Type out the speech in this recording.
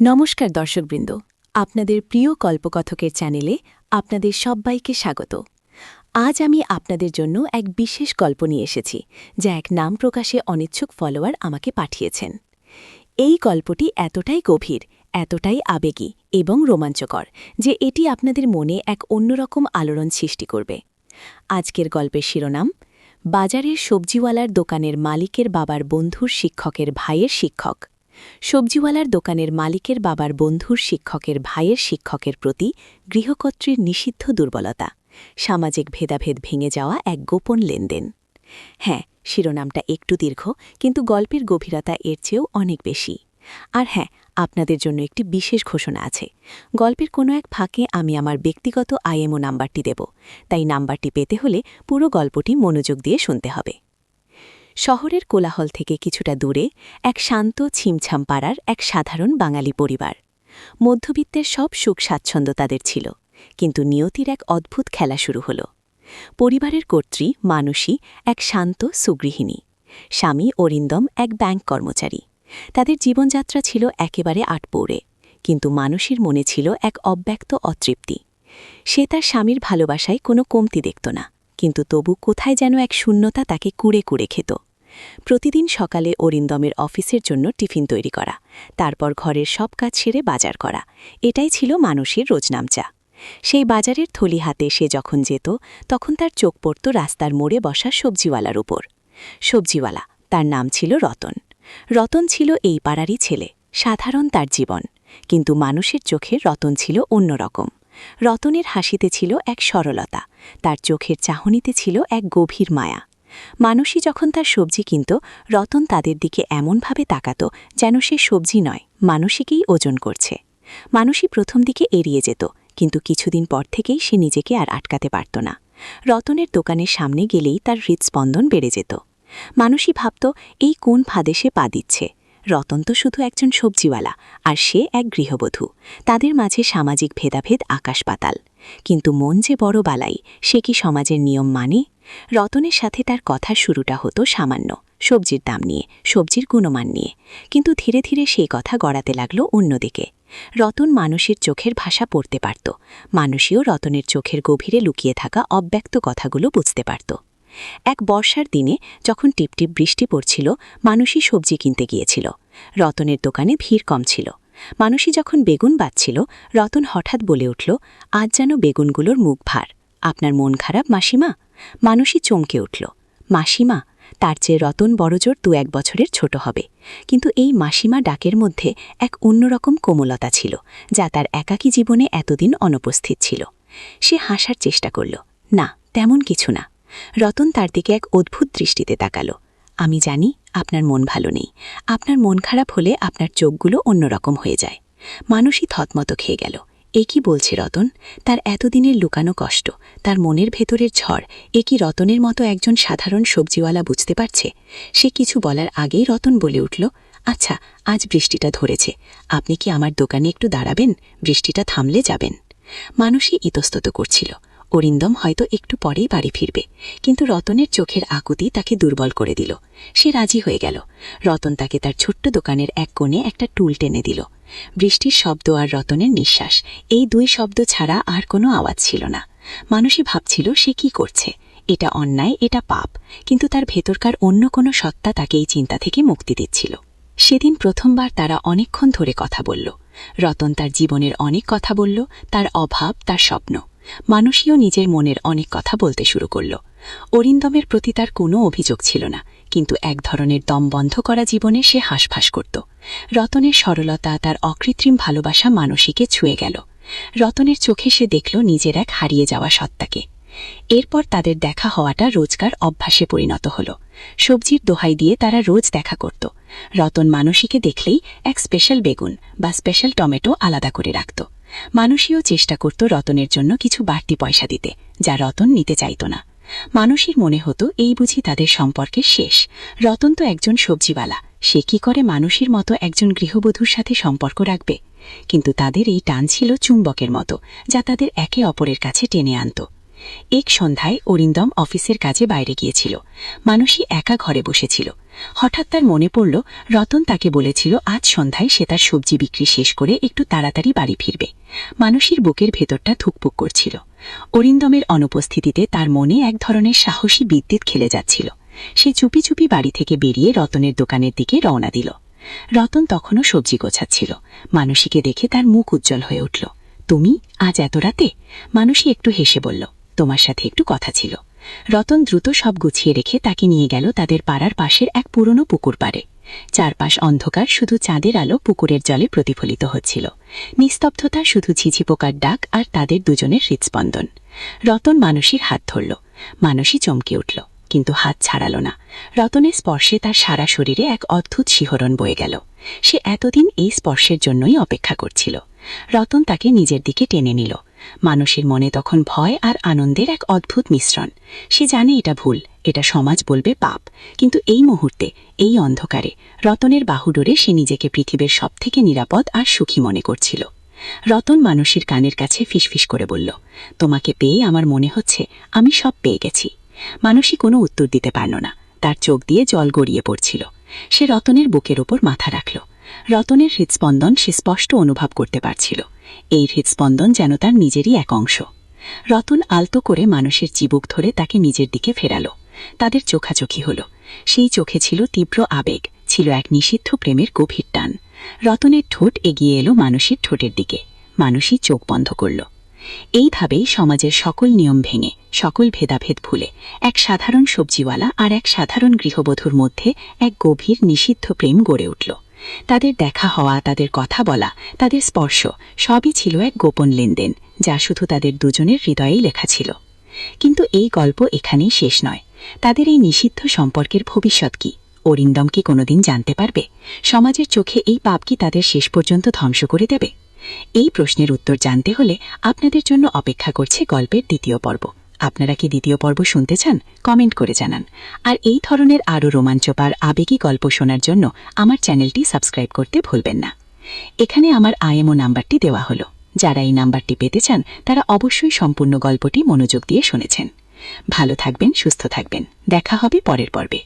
নমস্কার দর্শকবৃন্দ, আপনাদের প্রিয় কল্পকথকের চ্যানেলে আপনাদের সব্বাইকে স্বাগত। আজ আমি আপনাদের জন্য এক বিশেষ গল্প নিয়ে এসেছি, যা এক নাম প্রকাশে অনিচ্ছুক ফলোয়ার আমাকে পাঠিয়েছেন। এই গল্পটি এতটাই গভীর, এতটাই আবেগী এবং রোমাঞ্চকর, যে এটি আপনাদের মনে এক অন্যরকম আলোড়ন সৃষ্টি করবে। আজকের গল্পের শিরোনাম, বাজারের সবজিওয়ালার দোকানের মালিকের বাবার বন্ধুর শিক্ষকের ভাইয়ের শিক্ষক। সবজিওয়ালার দোকানের মালিকের বাবার বন্ধুর শিক্ষকের ভাইয়ের শিক্ষকের প্রতি গৃহকর্ত্রীর নিষিদ্ধ দুর্বলতা, সামাজিক ভেদাভেদ ভেঙে যাওয়া এক গোপন লেনদেন। হ্যাঁ শিরোনামটা একটু দীর্ঘ, কিন্তু গল্পের গভীরতা এর চেয়েও অনেক বেশি। আর হ্যাঁ আপনাদের জন্য একটি বিশেষ ঘোষণা আছে। গল্পের কোনো এক ফাঁকে আমি আমার ব্যক্তিগত আইএমও নাম্বারটি দেব। তাই নাম্বারটি পেতে হলে পুরো গল্পটি মনোযোগ দিয়ে শুনতে হবে। শহরের কোলাহল থেকে কিছুটা দূরে এক শান্ত ছিমছাম পাড়ার এক সাধারণ বাঙালি পরিবার। মধ্যবিত্তের সব সুখ স্বাচ্ছন্দ্য তাদের ছিল, কিন্তু নিয়তির এক অদ্ভুত খেলা শুরু হল। পরিবারের কর্ত্রী মানুষই এক শান্ত সুগৃহিণী। স্বামী অরিন্দম এক ব্যাংক কর্মচারী। তাদের জীবনযাত্রা ছিল একেবারে আটপৌড়ে কিন্তু মানুষের মনে ছিল এক অব্যক্ত অতৃপ্তি। সে তার স্বামীর ভালোবাসায় কোনো কমতি দেখত না। কিন্তু তবু কোথায় যেন এক শূন্যতা তাকে কুড়ে কুড়ে খেত। প্রতিদিন সকালে অরিন্দমের অফিসের জন্য টিফিন তৈরি করা, তারপর ঘরের সব কাজ সেরে বাজার করা। এটাই ছিল মানুষের রোজনামচা। সেই বাজারের থলি হাতে সে যখন যেত, তখন তার চোখ পড়ত রাস্তার মোড়ে বসা সবজিওয়ালার উপর। সবজিওয়ালা, তার নাম ছিল রতন। রতন ছিল এই পাড়ারই ছেলে, সাধারণ তার জীবন। কিন্তু মানুষের চোখে রতন ছিল অন্যরকম। রতনের হাসিতে ছিল এক সরলতা, তার চোখের চাহনিতে ছিল এক গভীর মায়া। মানুষই যখন তার সবজি কিনত, রতন তাদের দিকে এমনভাবে তাকাত যেন সে সবজি নয় মানুষিকেই ওজন করছে। মানুষই প্রথম দিকে এড়িয়ে যেত, কিন্তু কিছুদিন পর থেকেই সে নিজেকে আর আটকাতে পারত না। রতনের দোকানের সামনে গেলেই তার হৃদস্পন্দন বেড়ে যেত। মানুষই ভাবত, এই কোন ফাঁদে সে পা দিচ্ছে? রতন তো শুধু একজন সবজিওয়ালা, আর সে এক গৃহবধূ। তাদের মাঝে সামাজিক ভেদাভেদ আকাশ পাতাল। কিন্তু মন যে বড় বালাই, সে কি সমাজের নিয়ম মানে? রতনের সাথে তার কথা শুরুটা হতো সামান্য, সবজির দাম নিয়ে, সবজির গুণমান নিয়ে। কিন্তু ধীরে ধীরে সেই কথা গড়াতে লাগল অন্যদিকে। রতন মানুষের চোখের ভাষা পড়তে পারত। মানুষীও রতনের চোখের গভীরে লুকিয়ে থাকা অব্যক্ত কথাগুলো বুঝতে পারত। এক বর্ষার দিনে যখন টিপটিপ বৃষ্টি পড়ছিল, মানুষই সবজি কিনতে গিয়েছিল। রতনের দোকানে ভিড় কম ছিল। মানুষই যখন বেগুন বাঁচছিল, রতন হঠাৎ বলে উঠল, আজ যেন বেগুনগুলোর মুখ ভার। আপনার মন খারাপ, মাসিমা? মানুষই চমকে উঠল, মাসিমা, তার চেয়ে রতন বড়জোর দু এক বছরের ছোট হবে। কিন্তু এই মাসিমা ডাকের মধ্যে এক অন্যরকম কোমলতা ছিল, যা তার একাকী জীবনে এতদিন অনুপস্থিত ছিল। সে হাসার চেষ্টা করল, না, তেমন কিছু না। রতন তার দিকে এক অদ্ভুত দৃষ্টিতে তাকালো। আমি জানি আপনার মন ভালো নেই। আপনার মন খারাপ হলে আপনার চোখগুলো অন্যরকম হয়ে যায় মানুষই থতমত খেয়ে গেল। এ কি বলছে রতন? তার এতদিনের লুকানো কষ্ট, তার মনের ভেতরের ঝড়, এ কি রতনের মতো একজন সাধারণ সবজিওয়ালা বুঝতে পারছে? সে কিছু বলার আগেই রতন বলে উঠল আচ্ছা আজ বৃষ্টিটা ধরেছে। আপনি কি আমার দোকানে একটু দাঁড়াবেন? বৃষ্টিটা থামলে যাবেন মানুষই ইতস্তত করছিল। অরিন্দম হয়তো একটু পরেই বাড়ি ফিরবে, কিন্তু রতনের চোখের আকুতি তাকে দুর্বল করে দিল। সে রাজি হয়ে গেল। রতন তাকে তার ছোট্ট দোকানের এক কোণে একটা টুল টেনে দিল। বৃষ্টির শব্দ আর রতনের নিঃশ্বাস, এই দুই শব্দ ছাড়া আর কোনো আওয়াজ ছিল না। মানুষই ভাবছিল সে কি করছে। এটা অন্যায়, এটা পাপ, কিন্তু তার ভেতরকার অন্য কোনো সত্তা তাকে এই চিন্তা থেকে মুক্তি দিচ্ছিল। সেদিন প্রথমবার তারা অনেকক্ষণ ধরে কথা বলল। রতন তার জীবনের অনেক কথা বলল, তার অভাব, তার স্বপ্ন। মানুষীও নিজের মনের অনেক কথা বলতে শুরু করল। অরিন্দমের প্রতি তার কোনো অভিযোগ ছিল না, কিন্তু এক ধরনের দম বন্ধ করা জীবনে সে হাসফাস করত। রতনের সরলতা, তার অকৃত্রিম ভালোবাসা মানসীকে ছুঁয়ে গেল। রতনের চোখে সে দেখল নিজের এক হারিয়ে যাওয়া সত্তাকে। এরপর তাদের দেখা হওয়াটা রোজকার অভ্যাসে পরিণত হল। সবজির দোহাই দিয়ে তারা রোজ দেখা করত। রতন মানসীকে দেখলেই এক স্পেশাল বেগুন বা স্পেশাল টমেটো আলাদা করে রাখত। মানুষীও চেষ্টা করত রতনের জন্য কিছু বাড়তি পয়সা দিতে, যা রতন নিতে চাইত না। মানুষের মনে হতো, এই বুঝি তাদের সম্পর্কে শেষ। রতন তো একজন সবজিওয়ালা, সে কি করে মানুষের মতো একজন গৃহবধূর সাথে সম্পর্ক রাখবে? কিন্তু তাদের এই টান ছিল চুম্বকের মতো, যা তাদের একে অপরের কাছে টেনে আনত। এক সন্ধ্যায় অরিন্দম অফিসের কাজে বাইরে গিয়েছিল। মানুষই একা ঘরে বসেছিল। হঠাৎ তার মনে পড়ল, রতন তাকে বলেছিল, আজ সন্ধ্যায় সে তার সবজি বিক্রি শেষ করে একটু তাড়াতাড়ি বাড়ি ফিরবে। মানুষের বুকের ভেতরটা ধুকপুক করছিল। অরিন্দমের অনুপস্থিতিতে তার মনে এক ধরনের সাহসী বিদ্যুৎ খেলে যাচ্ছিল। সে চুপি চুপি বাড়ি থেকে বেরিয়ে রতনের দোকানের দিকে রওনা দিল। রতন তখনও সবজি গোছাচ্ছিল। মানসীকে দেখে তার মুখ উজ্জ্বল হয়ে উঠল। তুমি আজ এত রাতে? মানসী একটু হেসে বলল তোমার সাথে একটু কথা ছিল। রতন দ্রুত সব গুছিয়ে রেখে তাকে নিয়ে গেল তাদের পাড়ার পাশের এক পুরনো পুকুর পাড়ে। চারপাশ অন্ধকার, শুধু চাঁদের আলো পুকুরের জলে প্রতিফলিত হচ্ছিল। নিস্তব্ধতা, শুধু ঝিঝি পোকার ডাক আর তাদের দুজনের হৃৎস্পন্দন। রতন মানসীর হাত ধরল। মানসী চমকে উঠল, কিন্তু হাত ছাড়াল না। রতনের স্পর্শে তার সারা শরীরে এক অদ্ভুত শিহরণ বয়ে গেল। সে এতদিন এই স্পর্শের জন্যই অপেক্ষা করছিল। রতন তাকে নিজের দিকে টেনে নিল। মানুষের মনে তখন ভয় আর আনন্দের এক অদ্ভুত মিশ্রণ। সে জানে এটা ভুল, এটা সমাজ বলবে পাপ। কিন্তু এই মুহূর্তে, এই অন্ধকারে, রতনের বাহুডোরে সে নিজেকে পৃথিবীর সবথেকে নিরাপদ আর সুখী মনে করছিল। রতন মানুষের কানের কাছে ফিসফিস করে বলল, তোমাকে পেয়ে আমার মনে হচ্ছে আমি সব পেয়ে গেছি। মানুষই কোনো উত্তর দিতে পারল না। তার চোখ দিয়ে জল গড়িয়ে পড়ছিল। সে রতনের বুকের ওপর মাথা রাখল। রতনের হৃদস্পন্দন সে স্পষ্ট অনুভব করতে পারছিল। এই হৃদস্পন্দন যেন তার নিজেরই এক অংশ। রতন আলতো করে মানুষের চিবুক ধরে তাকে নিজের দিকে ফেরালো। তাদের চোখাচোখি হল। সেই চোখে ছিল তীব্র আবেগ, ছিল এক নিষিদ্ধ প্রেমের গভীর টান। রতনের ঠোঁট এগিয়ে এলো মানুষের ঠোঁটের দিকে। মানুষই চোখ বন্ধ করল। এইভাবেই সমাজের সকল নিয়ম ভেঙে, সকল ভেদাভেদ ভুলে, এক সাধারণ সবজিওয়ালা আর এক সাধারণ গৃহবধূর মধ্যে এক গভীর নিষিদ্ধ প্রেম গড়ে উঠল। তাদের দেখা হওয়া, তাদের কথা বলা, তাদের স্পর্শ সবই ছিল এক গোপন লেনদেন, যা শুধু তাদের দুজনের হৃদয়েই লেখা ছিল। কিন্তু এই গল্প এখানেই শেষ নয়। তাদের এই নিষিদ্ধ সম্পর্কের ভবিষ্যৎ কি? অরিন্দম কি কোনোদিন জানতে পারবে? সমাজের চোখে এই পাপ কি তাদের শেষ পর্যন্ত ধ্বংস করে দেবে? এই প্রশ্নের উত্তর জানতে হলে আপনাদের জন্য অপেক্ষা করছে গল্পের দ্বিতীয় পর্ব। আপনারা কি দ্বিতীয় পর্ব শুনতে চান? কমেন্ট করে জানান। আর এই ধরনের আরও রোমাঞ্চকর, আবেগী গল্প শোনার জন্য আমার চ্যানেলটি সাবস্ক্রাইব করতে ভুলবেন না। এখানে আমার আইএমও নাম্বারটি দেওয়া হলো। যারা এই নাম্বারটি পেতে চান, তারা অবশ্যই সম্পূর্ণ গল্পটি মনোযোগ দিয়ে শুনেছেন। ভালো থাকবেন, সুস্থ থাকবেন। দেখা হবে পরের পর্বে।